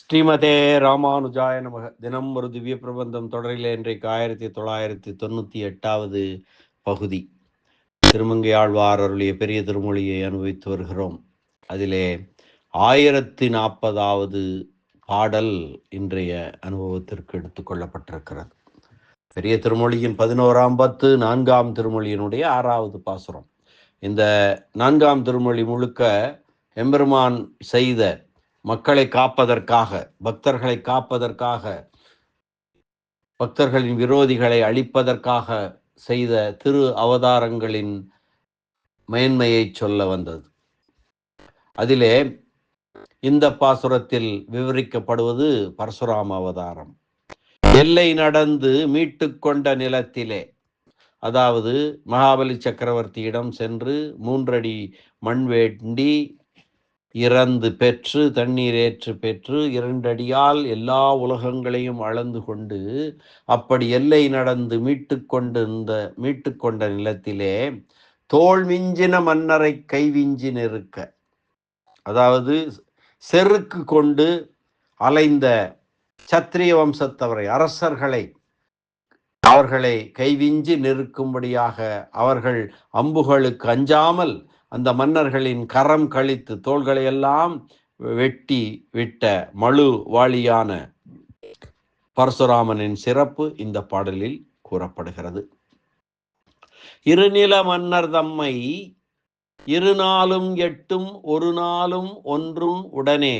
ஸ்ரீமதே ராமானுஜாய நமக. தினம் ஒரு திவ்ய பிரபந்தம் தொடரில் இன்றைக்கு ஆயிரத்தி தொள்ளாயிரத்தி தொண்ணூற்றி எட்டாவது பகுதி. திருமங்கை ஆழ்வார் அருளிய பெரிய திருமொழியை அனுபவித்து வருகிறோம். அதிலே ஆயிரத்தி நாற்பதாவது பாடல் இன்றைய அனுபவத்திற்கு எடுத்துக்கொள்ளப்பட்டிருக்கிறது பெரிய திருமொழியின் பதினோராம் பத்து நான்காம் திருமொழியினுடைய ஆறாவது பாசுரம். இந்த நான்காம் திருமொழி முழுக்க எம்பெருமான் செய்த மக்களை காப்பதற்காக பக்தர்களை காப்பதற்காக பக்தர்களின் விரோதிகளை அழிப்பதற்காக செய்த திரு அவதாரங்களின் மேன்மையை சொல்ல வந்தது. அதிலே இந்த பாசுரத்தில் விவரிக்கப்படுவது பரசுராம அவதாரம். எல்லை நடந்து மீட்டு கொண்ட நிலத்திலே அதாவது மகாபலி சக்கரவர்த்தியிடம் சென்று மூன்றடி மண் வேண்டி இறந்து பெற்று தண்ணீர் ஏற்று பெற்று இரண்டடியால் எல்லா உலகங்களையும் அளந்து கொண்டு அப்படி எல்லை நடந்து மீட்டு கொண்டிருந்த மீட்டு கொண்ட நிலத்திலே தோல் மிஞ்சின மன்னரை கைவிஞ்சி நெருக்க. அதாவது செருக்கு கொண்டு அலைந்த சத்திரிய வம்சத்தவரை அரசர்களை அவர்களை கைவிஞ்சி நிற்கும்படியாக அவர்கள் அம்புகளுக்கு அஞ்சாமல் அந்த மன்னர்களின் கரம் கழித்து தோள்களை எல்லாம் வெட்டி விட்ட மழு வாளியான பரசுராமனின் சிறப்பு இந்த பாடலில் கூறப்படுகிறது. இருநில மன்னர் தம்மை இரு நாளும் எட்டும் ஒரு நாளும் ஒன்றும் உடனே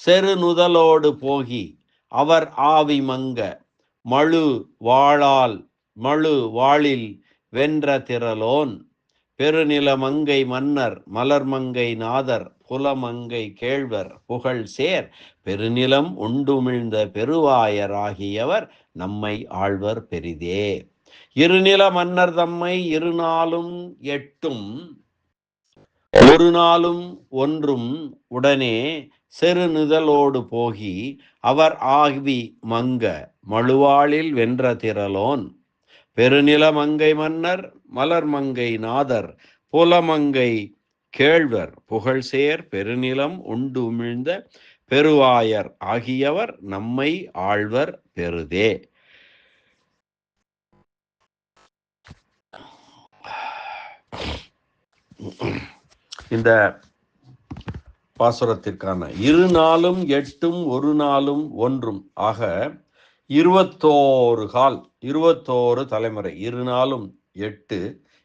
செருநுதலோடு போகி அவர் ஆவி மங்க மழு வாழால் மழு வாளில் வென்ற திரலோன் பெருநில மங்கை மன்னர் மலர்மங்கை நாதர் புலமங்கை கேழ்வர் புகழ் சேர் பெருநிலம் உண்டுமிழ்ந்த பெருவாயராகியவர் நம்மை ஆழ்வர் பெரிதே. இருநில மன்னர் தம்மை இரு நாளும் எட்டும் ஒரு நாளும் ஒன்றும் உடனே செருநிதலோடு போகி அவர் ஆகி மங்க மழுவாளில் வென்ற திரலோன் பெருநில மங்கை மன்னர் மலர்மங்கை நாதர் புலமங்கை கேழ்வர் புகழ்சேர் பெருநிலம் உண்டு உமிழ்ந்த பெருவாயர் ஆகியவர் நம்மை ஆழ்வர் பெருதே இந்த பாசுரத்திற்கான இரு நாளும் எட்டும் ஒரு நாளும் ஒன்றும். ஆக இருபத்தோரு கால் இருபத்தோரு தலைமுறை இரு நாளும் எட்டு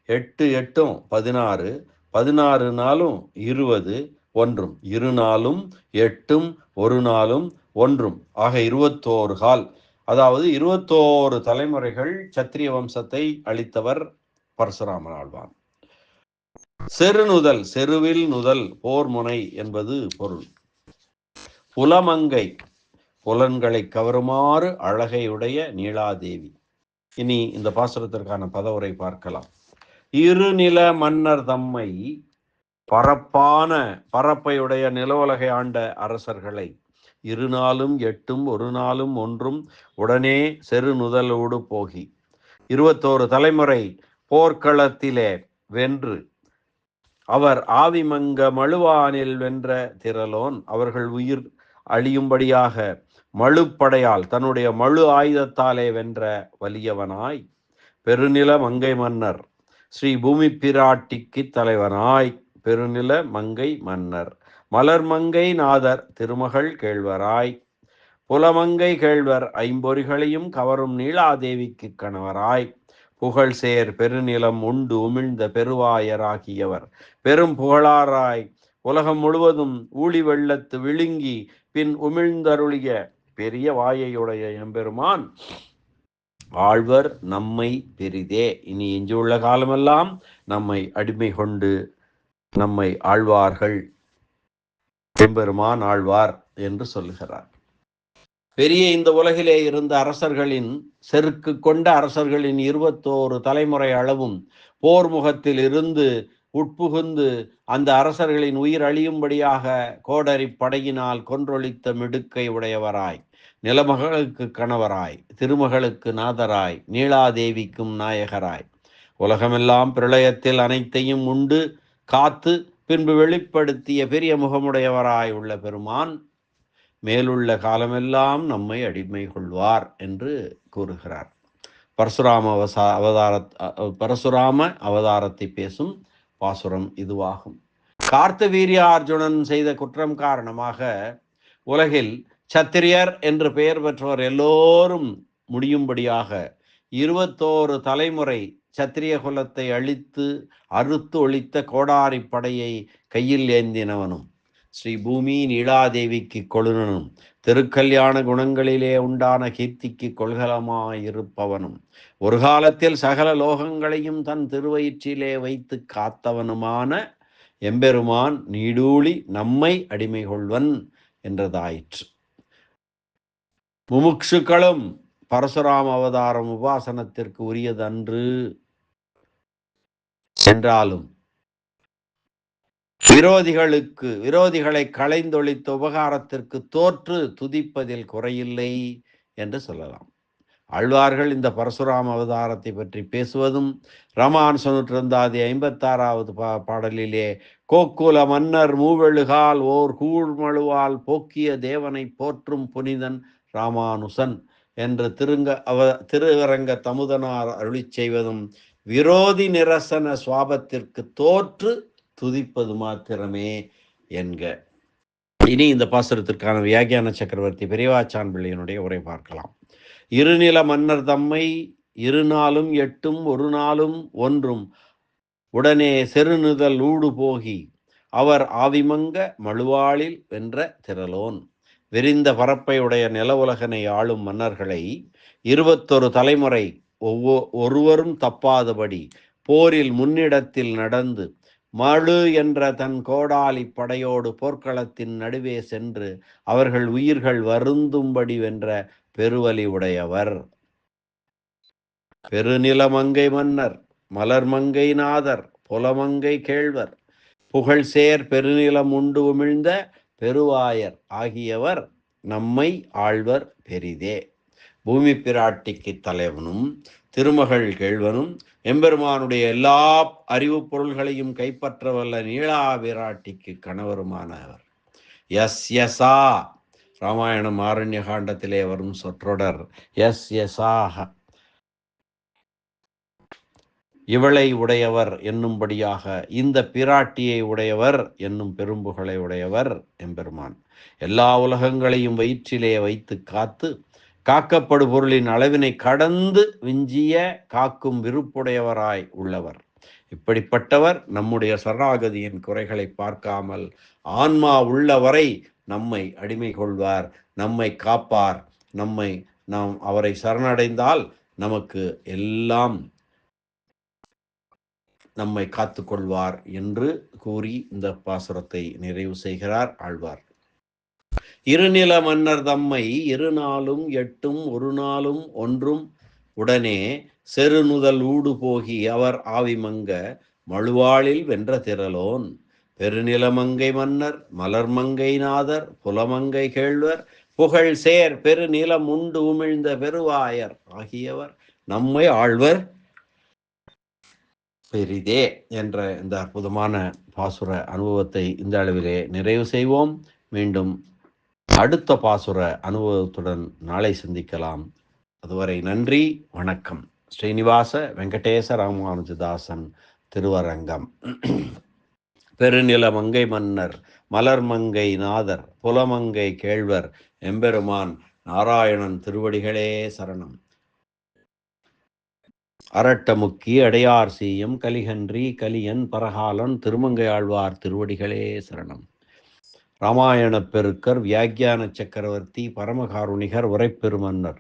எட்டு எட்டும் பதினாறு பதினாறு நாளும் இருபது ஒன்றும். இரு நாளும் எட்டும் ஒரு நாளும் ஒன்றும். ஆக இருபத்தோரு கால். அதாவது இருபத்தோரு தலைமுறைகள் சத்திரிய வம்சத்தை அளித்தவர் பரசுராமன் ஆழ்வான். செரு நுதல் செருவில் நுதல் போர் முனை என்பது பொருள். புலமங்கை புலன்களை கவருமாறு அழகையுடைய நீலாதேவி. இனி இந்த பாசுரத்திற்கான பதவுரை பார்க்கலாம். இருநில மன்னர் தம்மை பரப்பான பரப்பையுடைய நிலவுலகை ஆண்ட அரசர்களை இரு நாளும் எட்டும் ஒரு நாளும் ஒன்றும் உடனே செருநுதலோடு போகி. இருபத்தோரு தலைமுறை போர்க்களத்திலே வென்று அவர் ஆவிமங்க மழுவானில் வென்ற திரலோன் அவர்கள் உயிர் அழியும்படியாக மழுப்படையால் தன்னுடைய மழு ஆயுதத்தாலே வென்ற வலியவனாய் பெருநில மங்கை மன்னர். ஸ்ரீ பூமி பிராட்டிக்கு தலைவனாய் பெருநில மங்கை மன்னர். மலர் மங்கை நாதர் திருமகள் கேழ்வராய். புலமங்கை கேழ்வர் ஐம்பொறிகளையும் கவரும் நீலாதேவிக்கு கணவராய். புகழ் சேர் பெருநிலம் உண்டு உமிழ்ந்த பெருவாயராகியவர். பெரும் புகழாராய். உலகம் முழுவதும் ஊழி வெள்ளத்து விழுங்கி பின் உமிழ்ந்தருளிய பெரிய வாயையுடைய எம்பெருமான் ஆழ்வர் நம்மை பெரிதே. இனி எஞ்சியுள்ள காலமெல்லாம் நம்மை அடிமை கொண்டு நம்மை ஆழ்வார்கள் எம்பெருமான் ஆழ்வார் என்று சொல்லுகிறார். பெரிய இந்த உலகிலே இருந்த அரசர்களின் செருக்கு கொண்ட அரசர்களின் இருபத்தோரு தலைமுறை அளவும் போர் முகத்தில் இருந்து உட்புகுந்து அந்த அரசர்களின் உயிர் அழியும்படியாக கோடரி படையினால் கொன்றொழித்த மிடுக்கை உடையவராய் நிலமகளுக்கு கணவராய் திருமகளுக்கு நாதராய் நீலாதேவிக்கும் நாயகராய். உலகமெல்லாம் பிரளயத்தில் அனைத்தையும் உண்டு காத்து பின்பு வெளிப்படுத்திய பெரிய முகமுடையவராய் உள்ள பெருமான் மேலுள்ள காலமெல்லாம் நம்மை அடிமை கொள்வார் என்று கூறுகிறார். பரசுராம அவசா அவதார பரசுராம அவதாரத்தை பேசும் பாசுரம் இதுவாகும். கார்த்தவீரிய அர்ஜுனன் செய்த குற்றம் காரணமாக உலகில் சத்திரியர் என்று பெயர் பெற்றவர் எல்லோரும் முடியும்படியாக இருபத்தோரு தலைமுறை சத்திரிய குலத்தை அழித்து அறுத்து ஒழித்த கோடாரி படையை கையில் ஏந்தினவனும். ஸ்ரீ பூமி நீலாதேவிக்கு கொழுனனும் திருக்கல்யாண குணங்களிலே உண்டான கீர்த்திக்கு கொள்கலமாயிருப்பவனும் ஒரு காலத்தில் சகல லோகங்களையும் தன் திருவயிற்றிலே வைத்து காத்தவனுமான எம்பெருமான் நீடூழி நம்மை அடிமை கொள்வன் என்றதாயிற்று. முமுட்சுக்களும் பரசுராம அவதாரம் உபாசனத்திற்கு உரியதன்று. என்றாலும் விரோதிகளுக்கு விரோதிகளை களைந்தொழித்த உபகாரத்திற்கு தோற்று துதிப்பதில் குறையில்லை என்று சொல்லலாம். ஆழ்வார்கள் இந்த பரசுராம அவதாரத்தை பற்றி பேசுவதும் ரமான் சொன்னிருந்தாதி ஐம்பத்தாறாவது பா பாடலிலே கோக்குல மன்னர் மூவெழுகால் ஓர் கூழ்மழுவால் போக்கிய தேவனை போற்றும் புனிதன் ராமானுசன் என்று திருங்க அவ திருவரங்க தமுதனார் அருளி செய்வதும் விரோதி நிரசன சுவாபத்திற்கு தோற்று துதிப்பது மாத்திரமே என்க. இனி இந்த பாசுரத்திற்கான வியாகியான சக்கரவர்த்தி பெரியவாச்சான் பிள்ளையினுடைய உரை பார்க்கலாம். இருநில மன்னர் தம்மை இரு நாளும் எட்டும் ஒரு நாளும் ஒன்றும். உடனே செருநுதல் ஊடு போகி. அவர் ஆவிமங்க மழுவாளில் வென்ற திரலோன் விரிந்த பரப்பையுடைய நில உலகனை ஆளும் மன்னர்களை இருபத்தொரு தலைமுறை ஒவ்வொ ஒருவரும் தப்பாதபடி போரில் முன்னிடத்தில் நடந்து மழு என்ற தன் கோடாலி படையோடு போர்க்களத்தின் நடுவே சென்று அவர்கள் உயிர்கள் வருந்தும்படி வென்ற பெருவலி உடையவர். பெருநிலமங்கை மன்னர் மலர்மங்கை நாதர் புலமங்கை கேழ்வர் புகழ் சேர் பெருநிலம் உண்டு உமிழ்ந்த பெருவாயர் ஆகியவர் நம்மை ஆழ்வர் பெரிதே. பூமி பிராட்டிக்கு தலைவனும் திருமகள் கேழ்வனும் எம்பெருமானுடைய எல்லா அறிவு பொருள்களையும் கைப்பற்ற வல்ல நீளா விராட்டிக்கு கணவருமானவர். எஸ் எஸ்ஆ ராமாயணம் ஆரண்ய காண்டத்திலே வரும் சொற்றொடர். எஸ் எஸ்ஆக இவளை உடையவர் என்னும்படியாக இந்த பிராட்டியை உடையவர் என்னும் பெரும்புகளை உடையவர் எம்பெருமான். எல்லா உலகங்களையும் வயிற்றிலே வைத்து காத்து காக்கப்படு பொருளின் அளவினை கடந்து விஞ்சிய காக்கும் விருப்புடையவராய் உள்ளவர். இப்படிப்பட்டவர் நம்முடைய சரணாகதியின் குறைகளை பார்க்காமல் ஆன்மா உள்ளவரை நம்மை அடிமை கொள்வார் நம்மை காப்பார் நம்மை நாம் அவரை சரணடைந்தால் நமக்கு எல்லாம் நம்மை காத்துக்கொள்வார் என்று கூறி இந்த பாசுரத்தை நிறைவு செய்கிறார் ஆழ்வார். இருநில மன்னர் தம்மை இரு நாளும் எட்டும் ஒரு நாளும் ஒன்றும் உடனே செருநுதல் ஊடு போகி அவர் ஆவிமங்க மழுவாளில் வென்ற திரளோன். பெருநிலமங்கை மன்னர் மலர்மங்கை நாதர் புலமங்கை கேழ்வர் புகழ் சேர் பெருநிலம் உண்டு உமிழ்ந்த பெருவாயர் ஆகியவர் நம்மை ஆழ்வர் பெரிதே என்ற இந்த அற்புதமான பாசுர அனுபவத்தை இந்த அளவிலே நிறைவு செய்வோம். மீண்டும் அடுத்த பாசுர அனுபவத்துடன் நாளை சந்திக்கலாம். அதுவரை நன்றி வணக்கம். ஸ்ரீனிவாச வெங்கடேச ராமானுஜதாசன் திருவரங்கம். பெருநில மங்கை மன்னர் மலர்மங்கை நாதர் புலமங்கை கேழ்வர் எம்பெருமான் நாராயணன் திருவடிகளே சரணம். அரட்டமுக்கி அடையார் சீயம் கலிகன்றி கலியன் பரகாலன் திருமங்கையாழ்வார் திருவடிகளே சரணம். ராமாயணப் பெருக்கர் வியாக்கியான சக்கரவர்த்தி பரமகாருணிகர் உரைப்பெருமன்னர்.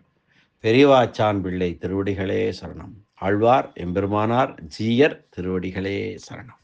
பெரியவாச்சான் பிள்ளை திருவடிகளே சரணம். ஆழ்வார் எம்பெருமானார் ஜீயர் திருவடிகளே சரணம்.